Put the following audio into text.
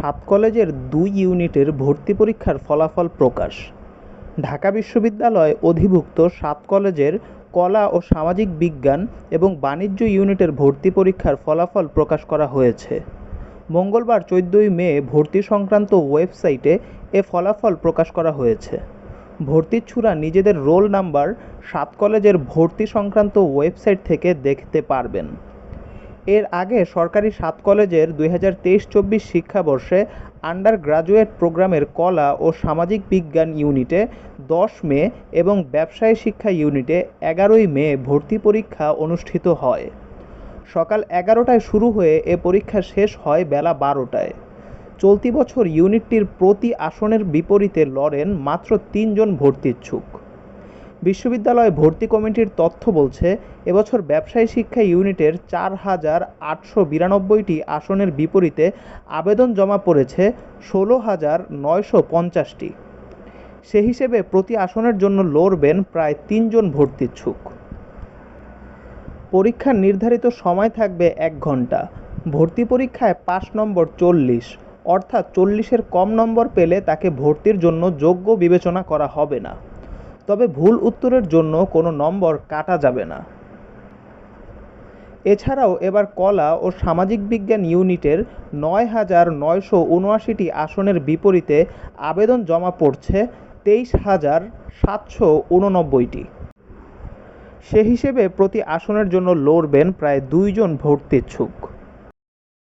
সাত কলেজের দুই ইউনিটের ভর্তি পরীক্ষার ফলাফল প্রকাশ। ঢাকা বিশ্ববিদ্যালয় অধিভুক্ত সাত কলেজের কলা ও সামাজিক বিজ্ঞান এবং বাণিজ্য ইউনিটের ভর্তি পরীক্ষার ফলাফল প্রকাশ করা হয়েছে। মঙ্গলবার চোদ্দোই মে ভর্তি সংক্রান্ত ওয়েবসাইটে এ ফলাফল প্রকাশ করা হয়েছে। ভর্তিচ্ছুরা নিজেদের রোল নাম্বার সাত কলেজের ভর্তি সংক্রান্ত ওয়েবসাইট থেকে দেখতে পারবেন। এর আগে সরকারি সাত কলেজের দুই হাজার তেইশ চব্বিশ শিক্ষাবর্ষে আন্ডার গ্রাজুয়েট প্রোগ্রামের কলা ও সামাজিক বিজ্ঞান ইউনিটে দশ মে এবং ব্যবসায় শিক্ষা ইউনিটে এগারোই মে ভর্তি পরীক্ষা অনুষ্ঠিত হয়। সকাল এগারোটায় শুরু হয়ে এ পরীক্ষা শেষ হয় বেলা বারোটায়। চলতি বছর ইউনিটটির প্রতি আসনের বিপরীতে লড়েন মাত্র তিনজন ভর্তিচ্ছুক। বিশ্ববিদ্যালয় ভর্তি কমিটির তথ্য বলছে, এবছর ব্যবসায় শিক্ষা ইউনিটের চার হাজার আটশো বিরানব্বইটি আসনের বিপরীতে আবেদন জমা পড়েছে ষোলো হাজার নয়শো পঞ্চাশটি। সে হিসেবে প্রতি আসনের জন্য লড়বেন প্রায় তিনজন ভর্তিচ্ছুক। পরীক্ষার নির্ধারিত সময় থাকবে এক ঘণ্টা। ভর্তি পরীক্ষায় পাশ নম্বর চল্লিশ, অর্থাৎ চল্লিশের কম নম্বর পেলে তাকে ভর্তির জন্য যোগ্য বিবেচনা করা হবে না। তবে ভুল উত্তরের জন্য কোনো নম্বর কাটা যাবে না। এছাড়াও এবার কলা ও সামাজিক বিজ্ঞান ইউনিটের নয় হাজার নয়শো উনআশিটি আসনের বিপরীতে আবেদন জমা পড়ছে তেইশ হাজার সাতশো উননব্বইটি। সে হিসেবে প্রতি আসনের জন্য লড়বেন প্রায় দুইজন ভর্তিচ্ছুক